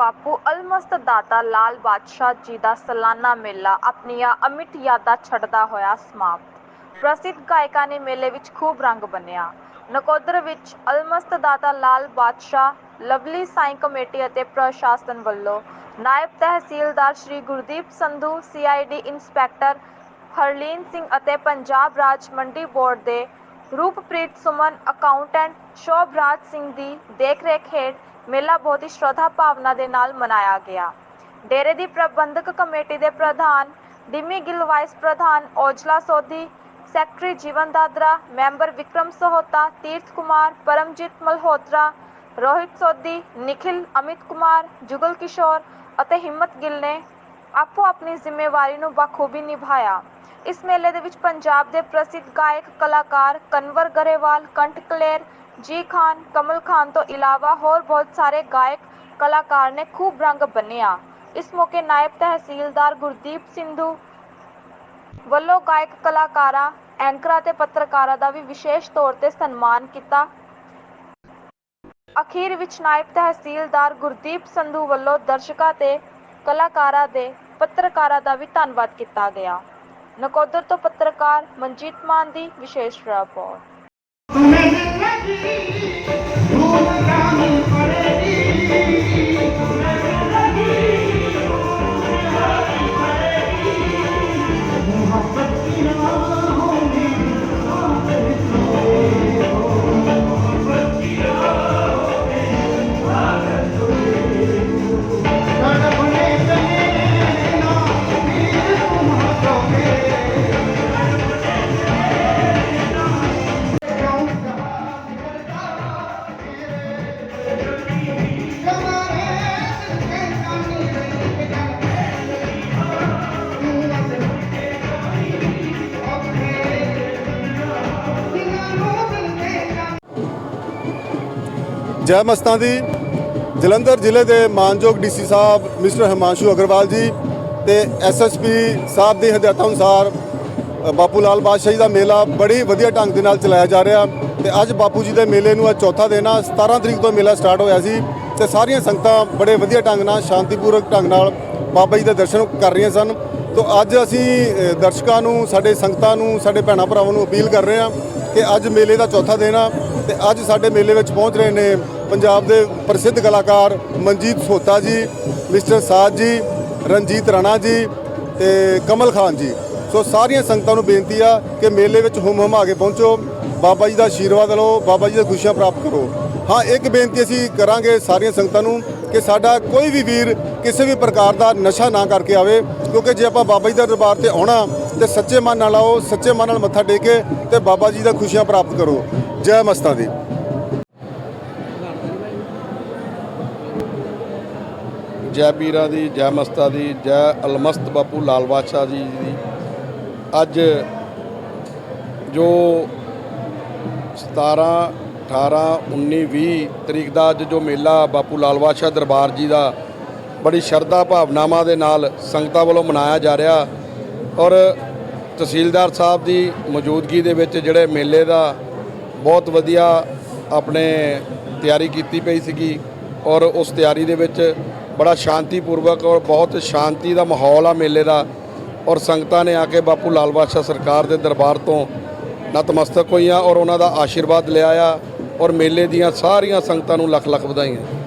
ਬਾਪੂ ਅਲਮਸਤ ਦਾਤਾ ਲਾਲ ਬਾਦਸ਼ਾਹ ਜੀ ਦਾ ਸਾਲਾਨਾ ਮੇਲਾ ਆਪਣੀਆਂ ਅਮਿੱਟ ਯਾਦਾਂ ਛੱਡਦਾ ਹੋਇਆ ਸਮਾਪਤ। ਪ੍ਰਸਿੱਧ ਗਾਇਕਾਂ ਨੇ ਮੇਲੇ ਵਿੱਚ ਖੂਬ ਰੰਗ ਬੰਨਿਆ। ਨਕੋਦਰ ਵਿੱਚ ਅਲਮਸਤ ਦਾਤਾ ਲਾਲ ਬਾਦਸ਼ਾਹ, ਲਵਲੀ ਸਾਈਂ ਕਮੇਟੀ ਅਤੇ ਪ੍ਰਸ਼ਾਸਨ ਵੱਲੋਂ ਨਾਇਬ ਤਹਿਸੀਲਦਾਰ ਸ਼੍ਰੀ ਗੁਰਦੀਪ ਸੰਧੂ ਸੀਆਈਡੀ ਇੰਸਪੈਕਟਰ ਹਰਲੀਨ ਸਿੰਘ ਅਤੇ ਪੰਜਾਬ ਰਾਜ ਮੰਡੀ ਬੋਰਡ ਦੇ ਰੂਪਪ੍ਰੀਤ ਸੁਮਨ, ਅਕਾਊਂਟੈਂਟ ਸ਼ੋਭਰਾਜ ਸਿੰਘ ਦੀ ਦੇਖਰੇਖ ਹੇਠ ਮੇਲਾ ਬਹੁਤ ਹੀ ਸ਼ਰਧਾ ਭਾਵਨਾ ਦੇ ਨਾਲ ਮਨਾਇਆ ਗਿਆ। ਡੇਰੇ ਦੀ ਪ੍ਰਬੰਧਕ ਕਮੇਟੀ ਦੇ ਪ੍ਰਧਾਨ, ਡਿਮੀ ਗਿੱਲ ਵਾਈਸ ਪ੍ਰਧਾਨ ਔਜਲਾ ਸੋਧੀ ਸੈਕਟਰੀ ਜੀਵਨ ਦਾਦਰਾ, ਮੈਂਬਰ ਵਿਕਰਮ ਸਹੋਤਾ, ਤੀਰਥ ਕੁਮਾਰ, ਪਰਮਜੀਤ ਮਲਹੋਤਰਾ, ਰੋਹਿਤ ਸੋਧੀ ਨikhil ਅਮਿਤ ਕੁਮਾਰ, ਜੁਗਲ ਕਿਸ਼ੋਰ ਅਤੇ ਹਿੰਮਤ ਗਿੱਲ ਨੇ ਆਪੋ ਆਪਣੀ ਜ਼ਿੰਮੇਵਾਰੀ ਨੂੰ ਬਖੂਬੀ ਨਿਭਾਇਆ। ਇਸ ਮੇਲੇ ਦੇ ਵਿੱਚ ਪੰਜਾਬ ਦੇ ਪ੍ਰਸਿੱਧ ਗਾਇਕ, ਕਲਾਕਾਰ ਕਨਵਰ ਗਰੇਵਾਲ, ਕੰਠ ਕਲੇਰ ਜੀ ਖਾਨ, ਕਮਲ ਖਾਨ ਤੋਂ ਇਲਾਵਾ ਹੋਰ ਬਹੁਤ ਸਾਰੇ ਗਾਇਕ, ਕਲਾਕਾਰ ਨੇ ਖੂਬ ਰੰਗ ਬੰਨਿਆ। ਇਸ ਮੌਕੇ ਨਾਇਬ ਤਹਿਸੀਲਦਾਰ ਗੁਰਦੀਪ ਸਿੰਧੂ ਵੱਲੋਂ ਗਾਇਕ ਕਲਾਕਾਰਾਂ, ਐਂਕਰਾਂ ਤੇ ਪੱਤਰਕਾਰਾਂ ਦਾ ਵੀ ਵਿਸ਼ੇਸ਼ ਤੌਰ ਤੇ ਸਨਮਾਨ ਕੀਤਾ। ਅਖੀਰ ਵਿੱਚ ਨਾਇਬ ਤਹਿਸੀਲਦਾਰ ਗੁਰਦੀਪ ਸੰਧੂ ਵੱਲੋਂ ਦਰਸ਼ਕਾਂ ਤੇ ਕਲਾਕਾਰਾਂ ਦੇ ਪੱਤਰਕਾਰਾਂ ਦਾ ਵੀ ਧੰਨਵਾਦ ਕੀਤਾ ਗਿਆ। ਨਕੋਦਰ ਤੋਂ ਪੱਤਰਕਾਰ ਮਨਜੀਤ ਮਾਨ ਦੀ ਵਿਸ਼ੇਸ਼ ਰਿਪੋਰਟ। जिंदगी धूमधाम पड़ेगी ਜੈ ਮਸਤਾਂ ਦੀ। ਜਲੰਧਰ ਜ਼ਿਲ੍ਹੇ ਦੇ ਮਾਨਯੋਗ ਡੀਸੀ ਸਾਹਿਬ, ਮਿਸਟਰ ਹਿਮਾਂਸ਼ੂ ਅਗਰਵਾਲ ਜੀ ਤੇ ਐਸਐਸਪੀ ਸਾਹਿਬ ਦੀ ਹਦਾਇਤਾਂ ਅਨੁਸਾਰ ਬਾਪੂ ਲਾਲ ਬਾਦਸ਼ਾਹੀ ਦਾ ਮੇਲਾ ਬੜੀ ਵਧੀਆ ਢੰਗ ਦੇ ਨਾਲ ਚਲਾਇਆ ਜਾ ਰਿਹਾ ਤੇ ਅੱਜ ਬਾਪੂ ਜੀ ਦੇ ਮੇਲੇ ਨੂੰ ਅੱਜ ਚੌਥਾ ਦਿਨ ਆ। 17 ਤਰੀਕ ਤੋਂ ਮੇਲਾ ਸਟਾਰਟ ਹੋਇਆ ਸੀ ਤੇ ਸਾਰੀਆਂ ਸੰਗਤਾਂ ਬੜੇ ਵਧੀਆ ਢੰਗ ਨਾਲ ਸ਼ਾਂਤੀਪੂਰਵਕ ਢੰਗ ਨਾਲ ਬਾਬਾ ਜੀ ਦੇ ਦਰਸ਼ਨ ਕਰ ਰਹੀਆਂ ਸਨ। ਤੋਂ ਅੱਜ ਅਸੀਂ ਦਰਸ਼ਕਾਂ ਨੂੰ, ਸਾਡੇ ਸੰਗਤਾਂ ਨੂੰ, ਸਾਡੇ ਭੈਣਾਂ ਭਰਾਵਾਂ ਨੂੰ ਅਪੀਲ ਕਰ ਰਹੇ ਹਾਂ ਕਿ ਅੱਜ ਮੇਲੇ ਦਾ ਚੌਥਾ ਦਿਨ ਆ। ਤੇ ਅੱਜ ਸਾਡੇ ਮੇਲੇ ਵਿੱਚ ਪਹੁੰਚ ਰਹੇ ਨੇ ਪੰਜਾਬ ਦੇ ਪ੍ਰਸਿੱਧ ਕਲਾਕਾਰ ਮਨਜੀਤ ਸੋਤਾ ਜੀ, ਮਿਸਟਰ ਸਾਜ ਜੀ, ਰਣਜੀਤ ਰਾਣਾ ਜੀ ਤੇ ਕਮਲ ਖਾਨ ਜੀ। ਸੋ ਸਾਰੀਆਂ ਸੰਗਤਾਂ ਨੂੰ ਬੇਨਤੀ ਆ ਕਿ ਮੇਲੇ ਵਿੱਚ ਹੁਮ ਹੁਮ ਆ ਕੇ ਪਹੁੰਚੋ, ਬਾਬਾ ਜੀ ਦਾ ਆਸ਼ੀਰਵਾਦ ਲਓ, ਬਾਬਾ ਜੀ ਦੀਆਂ ਖੁਸ਼ੀਆਂ ਪ੍ਰਾਪਤ ਕਰੋ। ਹਾਂ, ਇੱਕ ਬੇਨਤੀ ਅਸੀਂ ਕਰਾਂਗੇ ਸਾਰੀਆਂ ਸੰਗਤਾਂ ਨੂੰ ਕਿ ਸਾਡਾ ਕੋਈ ਵੀ ਵੀਰ ਕਿਸੇ ਵੀ ਪ੍ਰਕਾਰ ਦਾ ਨਸ਼ਾ ਨਾ ਕਰਕੇ ਆਵੇ, ਕਿਉਂਕਿ ਜੇ ਆਪਾਂ ਬਾਬਾ ਜੀ ਦੇ ਦਰਬਾਰ ਤੇ ਆਉਣਾ ਤੇ ਸੱਚੇ ਮਨ ਨਾਲ ਆਓ, ਸੱਚੇ ਮਨ ਨਾਲ ਮੱਥਾ ਟੇਕੇ ਤੇ ਬਾਬਾ ਜੀ ਦਾ ਖੁਸ਼ੀਆਂ ਪ੍ਰਾਪਤ ਕਰੋ। ਜੈ ਮਸਤਾਂ ਦੀ। ਜੈ ਪੀਰਾਂ ਦੀ, ਜੈ ਮਸਤਾ ਦੀ, ਜੈ ਅਲਮਸਤ ਬਾਪੂ ਲਾਲ ਬਾਦਸ਼ਾਹ ਜੀ ਦੀ। ਅੱਜ ਜੋ 17 18 19 20 ਤਰੀਕ ਦਾ ਅੱਜ ਜੋ ਮੇਲਾ ਬਾਪੂ ਲਾਲ ਬਾਦਸ਼ਾਹ ਦਰਬਾਰ ਜੀ ਦਾ ਬੜੀ ਸ਼ਰਧਾ ਭਾਵਨਾਵਾਂ ਦੇ ਨਾਲ ਸੰਗਤਾਂ ਵੱਲੋਂ ਮਨਾਇਆ ਜਾ ਰਿਹਾ ਔਰ ਤਹਿਸੀਲਦਾਰ ਸਾਹਿਬ ਦੀ ਮੌਜੂਦਗੀ ਦੇ ਵਿੱਚ ਜਿਹੜੇ ਮੇਲੇ ਦਾ ਬਹੁਤ ਵਧੀਆ ਆਪਣੇ ਤਿਆਰੀ ਕੀਤੀ ਪਈ ਸੀਗੀ ਔਰ ਉਸ ਤਿਆਰੀ ਦੇ ਵਿੱਚ ਬੜਾ ਸ਼ਾਂਤੀਪੂਰਵਕ ਔਰ ਬਹੁਤ ਸ਼ਾਂਤੀ ਦਾ ਮਾਹੌਲ ਆ ਮੇਲੇ ਦਾ ਔਰ ਸੰਗਤਾਂ ਨੇ ਆ ਕੇ ਬਾਪੂ ਲਾਲ ਬਾਦਸ਼ਾਹ ਸਰਕਾਰ ਦੇ ਦਰਬਾਰ ਤੋਂ ਨਤਮਸਤਕ ਹੋਈਆਂ ਔਰ ਉਹਨਾਂ ਦਾ ਆਸ਼ੀਰਵਾਦ ਲਿਆ ਆ ਔਰ ਮੇਲੇ ਦੀਆਂ ਸਾਰੀਆਂ ਸੰਗਤਾਂ ਨੂੰ ਲੱਖ ਲੱਖ ਵਧਾਈਆਂ।